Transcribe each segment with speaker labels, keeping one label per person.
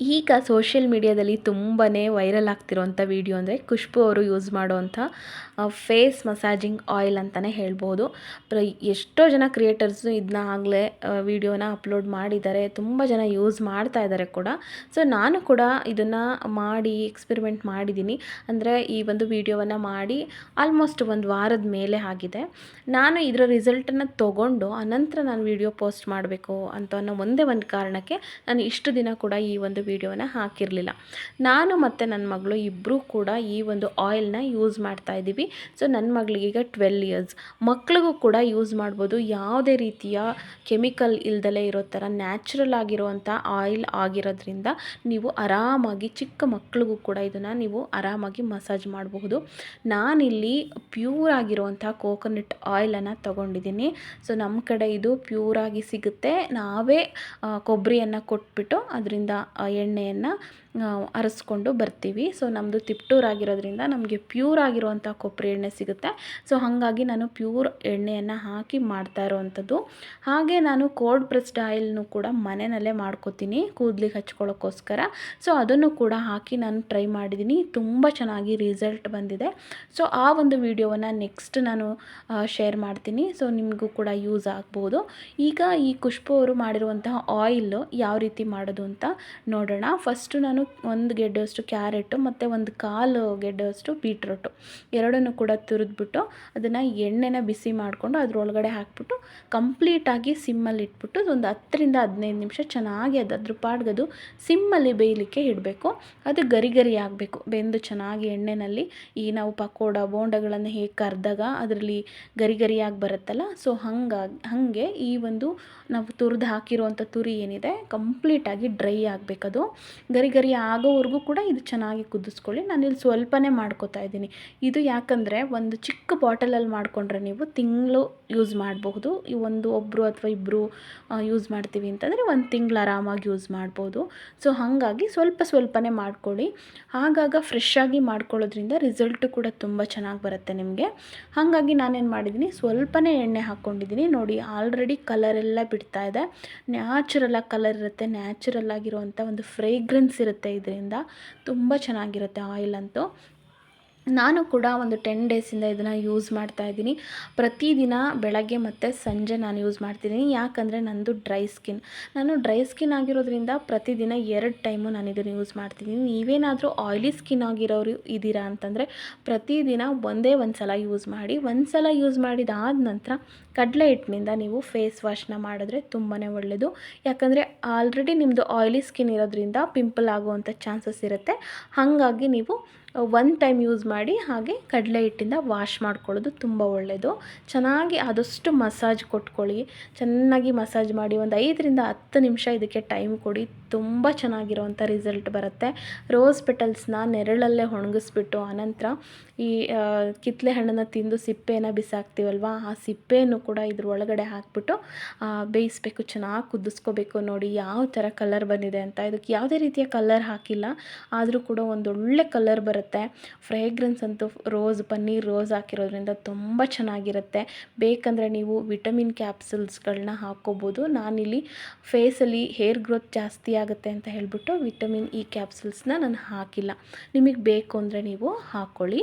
Speaker 1: ಈಗ ಸೋಷಿಯಲ್ ಮೀಡಿಯಾದಲ್ಲಿ ತುಂಬಾ ವೈರಲ್ ಆಗ್ತಿರೋಂಥ ವಿಡಿಯೋ ಅಂದರೆ ಖುಷ್ಬು ಅವರು ಯೂಸ್ ಮಾಡುವಂಥ ಫೇಸ್ ಮಸಾಜಿಂಗ್ ಆಯಿಲ್ ಅಂತಲೇ ಹೇಳ್ಬೋದು. ಎಷ್ಟೋ ಜನ ಕ್ರಿಯೇಟರ್ಸು ಇದನ್ನ ಆಗಲೇ ವಿಡಿಯೋನ ಅಪ್ಲೋಡ್ ಮಾಡಿದ್ದಾರೆ. ತುಂಬ ಜನ ಯೂಸ್ ಮಾಡ್ತಾ ಇದ್ದಾರೆ ಕೂಡ. ಸೊ ನಾನು ಕೂಡ ಇದನ್ನು ಮಾಡಿ ಎಕ್ಸ್ಪೆರಿಮೆಂಟ್ ಮಾಡಿದ್ದೀನಿ ಅಂದರೆ ಈ ಒಂದು ವಿಡಿಯೋವನ್ನು ಮಾಡಿ ಆಲ್ಮೋಸ್ಟ್ ಒಂದು ವಾರದ ಮೇಲೆ ಆಗಿದೆ. ನಾನು ಇದರ ರಿಸಲ್ಟನ್ನು ತೊಗೊಂಡು ಅನಂತರ ನಾನು ವಿಡಿಯೋ ಪೋಸ್ಟ್ ಮಾಡಬೇಕು ಅಂತ ಅನ್ನೋ ಒಂದೇ ಒಂದು ಕಾರಣಕ್ಕೆ ನಾನು ಇಷ್ಟು ದಿನ ಕೂಡ ಈ ಒಂದು ವಿಡಿಯೋನ ಹಾಕಿರಲಿಲ್ಲ. ನಾನು ಮತ್ತು ನನ್ನ ಮಗಳು ಇಬ್ಬರೂ ಕೂಡ ಈ ಒಂದು ಆಯಿಲ್ನ ಯೂಸ್ ಮಾಡ್ತಾ ಇದ್ದೀವಿ. ಸೊ ನನ್ನ ಮಗಳಿಗೀಗ ಟ್ವೆಲ್ ಇಯರ್ಸ್. ಮಕ್ಳಿಗೂ ಕೂಡ ಯೂಸ್ ಮಾಡ್ಬೋದು. ಯಾವುದೇ ರೀತಿಯ ಕೆಮಿಕಲ್ ಇಲ್ದಲೇ ಇರೋ ಥರ ನ್ಯಾಚುರಲ್ ಆಗಿರುವಂಥ ಆಯಿಲ್ ಆಗಿರೋದ್ರಿಂದ ನೀವು ಆರಾಮಾಗಿ ಚಿಕ್ಕ ಮಕ್ಳಿಗೂ ಕೂಡ ಇದನ್ನು ನೀವು ಆರಾಮಾಗಿ ಮಸಾಜ್ ಮಾಡಬಹುದು. ನಾನಿಲ್ಲಿ ಪ್ಯೂರ್ ಆಗಿರುವಂಥ ಕೋಕೋನಟ್ ಆಯಿಲನ್ನು ತೊಗೊಂಡಿದ್ದೀನಿ. ಸೊ ನಮ್ಮ ಕಡೆ ಇದು ಪ್ಯೂರಾಗಿ ಸಿಗುತ್ತೆ. ನಾವೇ ಕೊಬ್ಬರಿಯನ್ನು ಕೊಟ್ಬಿಟ್ಟು ಅದರಿಂದ ಎಣ್ಣೆಯನ್ನು ಅರಸ್ಕೊಂಡು ಬರ್ತೀವಿ. ಸೊ ನಮ್ಮದು ತಿಪ್ಟೂರಾಗಿರೋದ್ರಿಂದ ನಮಗೆ ಪ್ಯೂರ್ ಆಗಿರುವಂಥ ಕೊಬ್ಬರಿ ಎಣ್ಣೆ ಸಿಗುತ್ತೆ. ಸೊ ಹಾಗಾಗಿ ನಾನು ಪ್ಯೂರ್ ಎಣ್ಣೆಯನ್ನು ಹಾಕಿ ಮಾಡ್ತಾ ಇರೋವಂಥದ್ದು. ಹಾಗೆ ನಾನು ಕೋಲ್ಡ್ ಪ್ರೆಸ್ಡ್ ಆಯಿಲ್ನು ಕೂಡ ಮನೆಯಲ್ಲೇ ಮಾಡ್ಕೋತೀನಿ, ಕೂದಲಿಗೆ ಹಚ್ಕೊಳ್ಳೋಕ್ಕೋಸ್ಕರ. ಸೊ ಅದನ್ನು ಕೂಡ ಹಾಕಿ ನಾನು ಟ್ರೈ ಮಾಡಿದ್ದೀನಿ. ತುಂಬ ಚೆನ್ನಾಗಿ ರಿಸಲ್ಟ್ ಬಂದಿದೆ. ಸೊ ಆ ಒಂದು ವಿಡಿಯೋವನ್ನು ನೆಕ್ಸ್ಟ್ ನಾನು ಶೇರ್ ಮಾಡ್ತೀನಿ. ಸೊ ನಿಮಗೂ ಕೂಡ ಯೂಸ್ ಆಗ್ಬೋದು. ಈಗ ಈ ಖುಷ್ಬು ಅವರು ಮಾಡಿರುವಂತಹ ಆಯಿಲ್ ಯಾವ ರೀತಿ ಮಾಡೋದು ಅಂತ ನೋಡೋಣ. ಫಸ್ಟು ನಾನು ಒಂದು ಗೆಡ್ಡೆಯಷ್ಟು ಕ್ಯಾರೆಟು ಮತ್ತು ಒಂದು ಕಾಲು ಗೆಡ್ಡೆಯಷ್ಟು ಬೀಟ್ರೋಟು ಎರಡನ್ನು ಕೂಡ ತುರಿದ್ಬಿಟ್ಟು ಅದನ್ನು ಎಣ್ಣೆನ ಬಿಸಿ ಮಾಡಿಕೊಂಡು ಅದರೊಳಗಡೆ ಹಾಕ್ಬಿಟ್ಟು ಕಂಪ್ಲೀಟಾಗಿ ಸಿಮ್ಮಲ್ಲಿ ಇಟ್ಬಿಟ್ಟು ಒಂದು ಹತ್ತರಿಂದ ಹದಿನೈದು ನಿಮಿಷ ಚೆನ್ನಾಗಿ ಅದು ಅದ್ರ ಪಾಡ್ಗದು ಸಿಮ್ಮಲ್ಲಿ ಬೇಯಲಿಕ್ಕೆ ಇಡಬೇಕು. ಅದು ಗರಿ ಗರಿ ಆಗಬೇಕು. ಬೆಂದು ಚೆನ್ನಾಗಿ ಎಣ್ಣೆನಲ್ಲಿ ಈ ನಾವು ಪಕೋಡ, ಬೋಂಡಗಳನ್ನು ಹೇಗೆ ಕರೆದಾಗ ಅದರಲ್ಲಿ ಗರಿ ಗರಿಯಾಗಿ ಬರುತ್ತಲ್ಲ ಸೊ ಹಂಗಾಗಿ ಹಾಗೆ ಈ ಒಂದು ನಾವು ತುರಿದು ಹಾಕಿರುವಂಥ ತುರಿ ಏನಿದೆ ಕಂಪ್ಲೀಟಾಗಿ ಡ್ರೈ ಆಗಬೇಕದು. ಗರಿ ಗರಿ ಆಗೋವರೆಗೂ ಕೂಡ ಇದು ಚೆನ್ನಾಗಿ ಕುದಿಸ್ಕೊಳ್ಳಿ. ನಾನಿಲ್ಲಿ ಸ್ವಲ್ಪನೇ ಮಾಡ್ಕೋತಾ ಇದ್ದೀನಿ. ಇದು ಯಾಕಂದರೆ ಒಂದು ಚಿಕ್ಕ ಬಾಟಲಲ್ಲಿ ಮಾಡಿಕೊಂಡ್ರೆ ನೀವು ತಿಂಗಳು ಯೂಸ್ ಮಾಡಬಹುದು. ಈ ಒಂದು ಒಬ್ಬರು ಅಥವಾ ಇಬ್ಬರು ಯೂಸ್ ಮಾಡ್ತೀವಿ ಅಂತಂದರೆ ಒಂದು ತಿಂಗಳು ಆರಾಮಾಗಿ ಯೂಸ್ ಮಾಡ್ಬೋದು. ಸೊ ಹಾಗಾಗಿ ಸ್ವಲ್ಪ ಸ್ವಲ್ಪನೇ ಮಾಡ್ಕೊಳ್ಳಿ. ಆಗಾಗ ಫ್ರೆಶ್ ಆಗಿ ಮಾಡ್ಕೊಳ್ಳೋದ್ರಿಂದ ರಿಸಲ್ಟು ಕೂಡ ತುಂಬ ಚೆನ್ನಾಗಿ ಬರುತ್ತೆ ನಿಮಗೆ. ಹಾಗಾಗಿ ನಾನೇನು ಮಾಡಿದ್ದೀನಿ, ಸ್ವಲ್ಪನೇ ಎಣ್ಣೆ ಹಾಕ್ಕೊಂಡಿದ್ದೀನಿ. ನೋಡಿ ಆಲ್ರೆಡಿ ಕಲರೆಲ್ಲ ಬಿಡ್ತಾ ಇದೆ. ನ್ಯಾಚುರಲಾಗಿ ಕಲರ್ ಇರುತ್ತೆ ನ್ಯಾಚುರಲ್ ಆಗಿರುವಂಥ ಒಂದು ಫ್ರೇಗ್ರೆನ್ಸ್ ಇರುತ್ತೆ ಇದರಿಂದ. ತುಂಬ ಚೆನ್ನಾಗಿರುತ್ತೆ ಆಯಿಲ್ ಅಂತೂ. ನಾನು ಕೂಡ ಒಂದು ಟೆನ್ ಡೇಸಿಂದ ಇದನ್ನು ಯೂಸ್ ಮಾಡ್ತಾ ಇದ್ದೀನಿ. ಪ್ರತಿದಿನ ಬೆಳಗ್ಗೆ ಮತ್ತು ಸಂಜೆ ನಾನು ಯೂಸ್ ಮಾಡ್ತಿದ್ದೀನಿ ಯಾಕಂದರೆ ನನ್ನದು ಡ್ರೈ ಸ್ಕಿನ್ ನಾನು ಡ್ರೈ ಸ್ಕಿನ್ ಆಗಿರೋದ್ರಿಂದ ಪ್ರತಿದಿನ ಎರಡು ಟೈಮು ನಾನು ಇದನ್ನು ಯೂಸ್ ಮಾಡ್ತಿದ್ದೀನಿ ನೀವೇನಾದರೂ ಆಯ್ಲಿ ಸ್ಕಿನ್ ಆಗಿರೋರು ಇದ್ದೀರಾ ಅಂತಂದರೆ ಪ್ರತಿದಿನ ಒಂದೇ ಒಂದು ಸಲ ಯೂಸ್ ಮಾಡಿ. ಒಂದು ಸಲ ಯೂಸ್ ಮಾಡಿದಾದ ನಂತರ ಕಡಲೆ ಹಿಟ್ಟಿನಿಂದ ನೀವು ಫೇಸ್ ವಾಶ್ನ ಮಾಡಿದ್ರೆ ತುಂಬಾ ಒಳ್ಳೆಯದು ಯಾಕಂದರೆ ಆಲ್ರೆಡಿ ನಿಮ್ಮದು ಆಯ್ಲಿ ಸ್ಕಿನ್ ಇರೋದ್ರಿಂದ ಪಿಂಪಲ್ ಆಗುವಂಥ ಚಾನ್ಸಸ್ ಇರುತ್ತೆ. ಹಾಗಾಗಿ ನೀವು ಒನ್ ಟೈಮ್ ಯೂಸ್ ಮಾಡಿ ಹಾಗೆ ಕಡಲೆ ಹಿಟ್ಟಿಂದ ವಾಶ್ ಮಾಡ್ಕೊಳ್ಳೋದು ತುಂಬ ಒಳ್ಳೆಯದು ಚೆನ್ನಾಗಿ ಆದಷ್ಟು ಮಸಾಜ್ ಕೊಟ್ಕೊಳ್ಳಿ. ಚೆನ್ನಾಗಿ ಮಸಾಜ್ ಮಾಡಿ ಒಂದು ಐದರಿಂದ ಹತ್ತು ನಿಮಿಷ ಇದಕ್ಕೆ ಟೈಮ್ ಕೊಡಿ. ತುಂಬ ಚೆನ್ನಾಗಿರೋವಂಥ ರಿಸಲ್ಟ್ ಬರುತ್ತೆ. ರೋಸ್ ಪೆಟಲ್ಸ್ನ ನೆರಳಲ್ಲೇ ಒಣಗಿಸ್ಬಿಟ್ಟು ಆನಂತರ ಈ ಕಿತ್ತಲೆ ಹಣ್ಣನ್ನು ತಿಂದು ಸಿಪ್ಪೆನ ಬಿಸಾಕ್ತೀವಲ್ವ, ಆ ಸಿಪ್ಪೆಯನ್ನು ಕೂಡ ಇದ್ರ ಒಳಗಡೆ ಹಾಕ್ಬಿಟ್ಟು ಬೇಯಿಸ್ಬೇಕು, ಚೆನ್ನಾಗಿ ಕುದಿಸ್ಕೋಬೇಕು ನೋಡಿ ಯಾವ ಥರ ಕಲರ್ ಬಂದಿದೆ ಅಂತ. ಇದಕ್ಕೆ ಯಾವುದೇ ರೀತಿಯ ಕಲರ್ ಹಾಕಿಲ್ಲ. ಆದರೂ ಕೂಡ ಒಂದೊಳ್ಳೆ ಕಲರ್ ಬರುತ್ತೆ. ಫ್ರೇಗ್ರೆನ್ಸ್ ಅಂತೂ ರೋಸ್ ಪನ್ನೀರ್ ರೋಸ್ ಹಾಕಿರೋದ್ರಿಂದ ತುಂಬ ಚೆನ್ನಾಗಿರುತ್ತೆ. ಬೇಕಂದರೆ ನೀವು ವಿಟಮಿನ್ ಕ್ಯಾಪ್ಸುಲ್ಸ್ಗಳನ್ನ ಹಾಕ್ಕೋಬೋದು. ನಾನಿಲ್ಲಿ ಫೇಸಲ್ಲಿ ಹೇರ್ ಗ್ರೋತ್ ಜಾಸ್ತಿ ಆಗುತ್ತೆ ಅಂತ ಹೇಳಿಬಿಟ್ಟು ವಿಟಮಿನ್ ಇ ಕ್ಯಾಪ್ಸುಲ್ಸ್ನ ನಾನು ಹಾಕಿಲ್ಲ. ನಿಮಗೆ ಬೇಕು ಅಂದರೆ ನೀವು ಹಾಕ್ಕೊಳ್ಳಿ.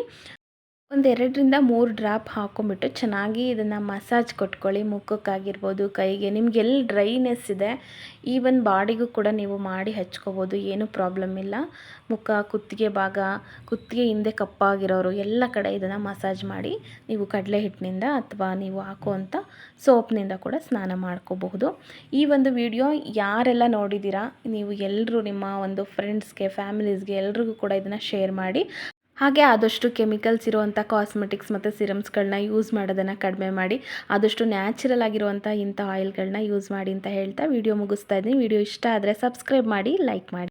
Speaker 1: ಒಂದು ಎರಡರಿಂದ ಮೂರು ಡ್ರಾಪ್ ಹಾಕೊಂಬಿಟ್ಟು ಚೆನ್ನಾಗಿ ಇದನ್ನು ಮಸಾಜ್ ಕೊಟ್ಕೊಳ್ಳಿ. ಮುಖಕ್ಕಾಗಿರ್ಬೋದು, ಕೈಗೆ ನಿಮ್ಗೆ ಎಲ್ಲಿ ಡ್ರೈನೆಸ್ ಇದೆ. ಈವನ್ ಬಾಡಿಗೂ ಕೂಡ ನೀವು ಮಾಡಿ ಹಚ್ಕೋಬೋದು, ಏನೂ ಪ್ರಾಬ್ಲಮ್ ಇಲ್ಲ. ಮುಖ, ಕುತ್ತಿಗೆ ಭಾಗ, ಕುತ್ತಿಗೆ ಹಿಂದೆ ಕಪ್ಪಾಗಿರೋರು ಎಲ್ಲ ಕಡೆ ಇದನ್ನು ಮಸಾಜ್ ಮಾಡಿ ನೀವು ಕಡಲೆ ಹಿಟ್ಟಿನಿಂದ ಅಥವಾ ನೀವು ಹಾಕುವಂಥ ಸೋಪ್ನಿಂದ ಕೂಡ ಸ್ನಾನ ಮಾಡ್ಕೋಬಹುದು. ಈ ಒಂದು ವಿಡಿಯೋ ಯಾರೆಲ್ಲ ನೋಡಿದ್ದೀರಾ, ನೀವು ಎಲ್ಲರೂ ನಿಮ್ಮ ಒಂದು ಫ್ರೆಂಡ್ಸ್ಗೆ ಫ್ಯಾಮಿಲೀಸ್ಗೆ ಎಲ್ರಿಗೂ ಕೂಡ ಇದನ್ನು ಶೇರ್ ಮಾಡಿ. ಹಾಗೆ ಆದಷ್ಟು ಕೆಮಿಕಲ್ಸ್ ಇರುವಂಥ ಕಾಸ್ಮೆಟಿಕ್ಸ್ ಮತ್ತು ಸಿರಮ್ಸ್ಗಳನ್ನ ಯೂಸ್ ಮಾಡೋದನ್ನು ಕಡಿಮೆ ಮಾಡಿ, ಆದಷ್ಟು ನ್ಯಾಚುರಲ್ ಆಗಿರುವಂಥ ಇಂಥ ಆಯಿಲ್ಗಳನ್ನ ಯೂಸ್ ಮಾಡಿ ಅಂತ ಹೇಳ್ತಾ ವಿಡಿಯೋ ಮುಗಿಸ್ತಾ ಇದ್ದೀನಿ. ವಿಡಿಯೋ ಇಷ್ಟ ಆದರೆ ಸಬ್ಸ್ಕ್ರೈಬ್ ಮಾಡಿ, ಲೈಕ್ ಮಾಡಿ.